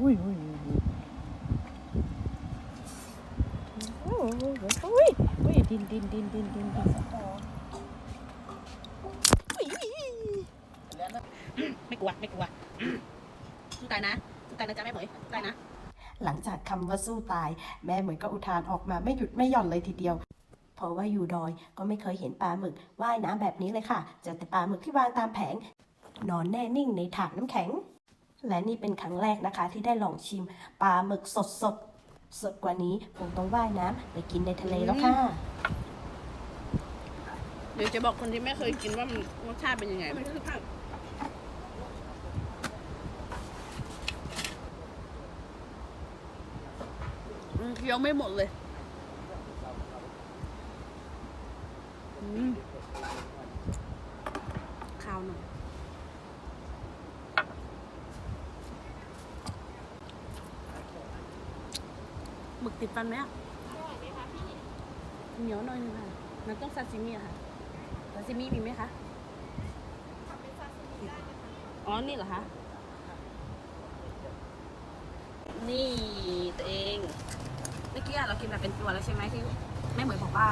อุ้ยอุ้ยอุ้ยอุ้ยอุ้ยอุ้ยดินดินดินดินดินดินอุ้ยไม่กลัวไม่กลัวสู้ตายนะสู้ตายนะจ๊ะแม่เหมยสู้ตายนะ หลังจากคำว่าสู้ตาย แม่เหมือนก็อุทานออกมาไม่หยุดไม่หย่อนเลยทีเดียวเพราะว่าอยู่ดอยก็ไม่เคยเห็นปลาหมึกว่ายน้ำแบบนี้เลยค่ะเจอแต่ปลาหมึกที่วางตามแผง นอนแน่นิ่งในถาดน้ำแข็ง และนี่เป็นครั้งแรกนะคะที่ได้ลองชิมปลาหมึกสดสดๆสดกว่านี้คงต้องว่ายน้ำไปกินในทะเลแล้วค่ะ เดี๋ยวจะบอกคนที่ไม่เคยกินว่ามันรสชาติเป็นยังไงมันคือผักมันเคี้ยวไม่หมดเลย อืมข้าวหน่อย หมึกติดฟันไหมอะพี่เหนียวหน่อยนึงค่ะมันต้องซาซิมิอะค่ะซาซิมิมีไหมคะอ๋อ นี่เหรอคะ นี่ตัวเอง เมื่อกี้อะเรากินแบบเป็นตัวแล้วใช่ไหมที่แม่เหมยบอกว่า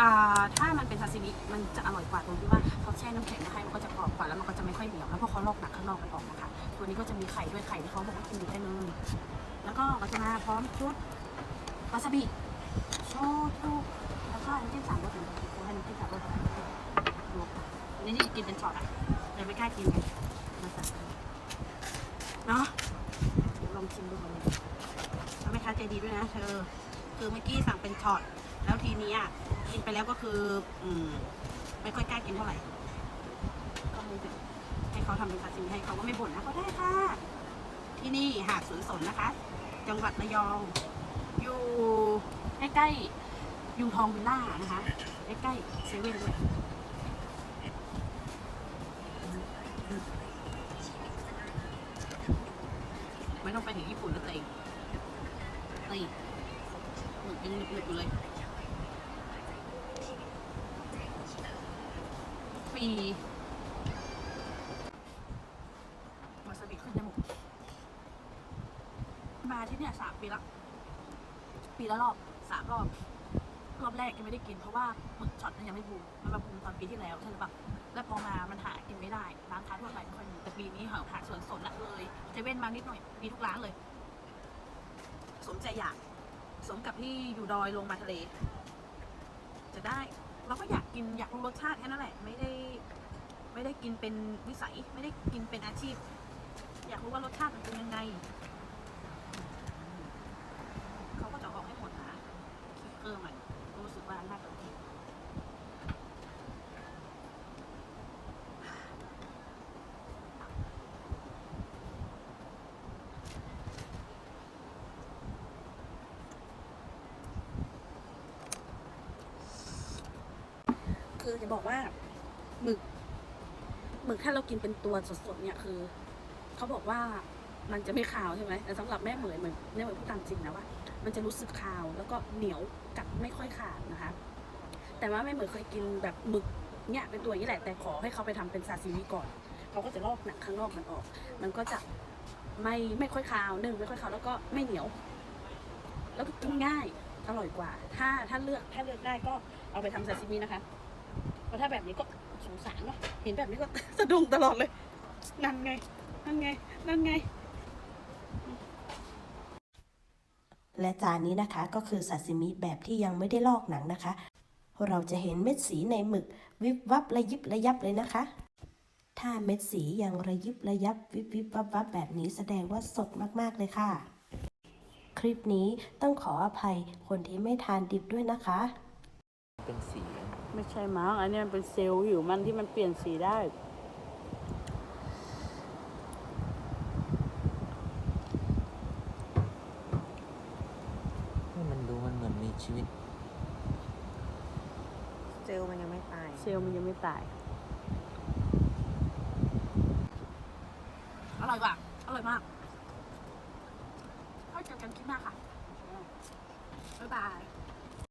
อ่า ถ้ามันเป็นซาซิมิ มันจะอร่อยกว่าตรงที่ว่าเขาแช่น้ำแข็งมาให้มันก็จะกรอบกว่าแล้วมันก็จะไม่ค่อยเหนียวแล้วพอเขาลอกหนักข้างนอกมันออกนะคะ ตัวนี้ก็จะมีไข่ด้วยไข่ที่เขาบอกว่ากินได้เลย แล้วก็ก็จะมาพร้อมชุด วาซาบิโชตุแล้วก็น้ำจิ้มสามรสเหมือนกันเขาให้น้ำจิ้มสามรสดูอันนี้ที่กินเป็นช็อตอะแต่ไม่กล้ากินไงมาสั่งเนาะลองชิมดูก่อนเลยแล้วแม่ค้าใจดีด้วยนะเธอคือเมื่อกี้สั่งเป็นช็อตแล้วทีนี้อะกินไปแล้วก็คืออืมไม่ค่อยกล้ากินเท่าไหร่ก็เลยให้เขาทำเป็นซาซิมิให้เขาก็ไม่บ่นนะเขาได้ค่ะ ที่นี่หาดสวนสนนะคะ จังหวัดระยอง อยู่ใกล้ๆยูทองวิลล่านะคะใกล้ๆเซเว่นด้วยไม่ต้องไปถึงญี่ปุ่นแล้วตัวเองนี่หมึกยังหนึบๆอยู่เลยปีวาซาบิขึ้นจมูกมาที่เนี่ยสามปีแล้ว ปีละรอบสามรอบ รอบแรกยังไม่ได้กินเพราะว่าหมึกช็อตมันยังไม่บูมมันมาบูมตอนปีที่แล้วใช่หรือเปล่าแล้วพอมามันหากินไม่ได้ร้านค้าทั่วไปไม่ค่อยมีแต่ปีนี้หาหาสวนสนละเลยเซเว่นมานิดหน่อยมีทุกร้านเลย สมใจอยาก สมกับที่อยู่ดอยลงมาทะเล จะได้เราก็อยากกินอยากรู้รสชาติแค่นั้นแหละไม่ได้ ไม่ได้กินเป็นวิสัย ไม่ได้กินเป็นอาชีพ อยากรู้ว่ารสชาติมันเป็นยังไง เขาก็จะออกให้หมดนะคิกเกอร์มันรู้สึกว่าน่าจะโอเคคือ จะบอกว่าหมึกหมึกถ้าเรากินเป็นตัวสดๆเนี่ยคือ เขาบอกว่ามันจะไม่คาวใช่ไหมแต่สำหรับแม่เหมยเหมือนแม่เหมยพูดตามจริงนะว่า มันจะรู้สึกคาวแล้วก็เหนียวกัดไม่ค่อยขาดนะคะ แต่ว่าแม่เหมยเคยกินแบบหมึกเนี่ยเป็นตัวนี้แหละแต่ขอให้เขาไปทำเป็นซาซิมิก่อนเขาก็จะลอกหนังข้างนอกมันออก มันก็จะไม่ไม่ค่อยคาวนึ่งไม่ค่อยคาวแล้วก็ไม่เหนียว แล้วก็กินง่ายอร่อยกว่า ถ้าถ้าเลือกถ้าเลือกได้ก็เอาไปทำซาซิมินะคะ เพราะถ้าแบบนี้ก็สงสารเนาะเห็นแบบนี้ก็ สะดุ้งตลอดเลย นั่นไง นั่นไง นั่นไง และจานนี้นะคะก็คือซาซิมิแบบที่ยังไม่ได้ลอกหนังนะคะ เราจะเห็นเม็ดสีในหมึก วิบวับระยิบระยับเลยนะคะ ถ้าเม็ดสียังระยิบระยับวิบวิบวับวับแบบนี้แสดงว่าสดมากๆเลยค่ะ คลิปนี้ต้องขออภัยคนที่ไม่ทานดิบด้วยนะคะ เป็นสีอะ ไม่ใช่มั้งอันนี้มันเป็นเซลล์อยู่มันที่มันเปลี่ยนสีได้ ให้มันดูมันเหมือนมีชีวิต เซลล์มันยังไม่ตาย เซลล์มันยังไม่ตาย อร่อยกว่า อร่อยมากเข้าเจอกันคลิปหน้าค่ะ บ๊ายบาย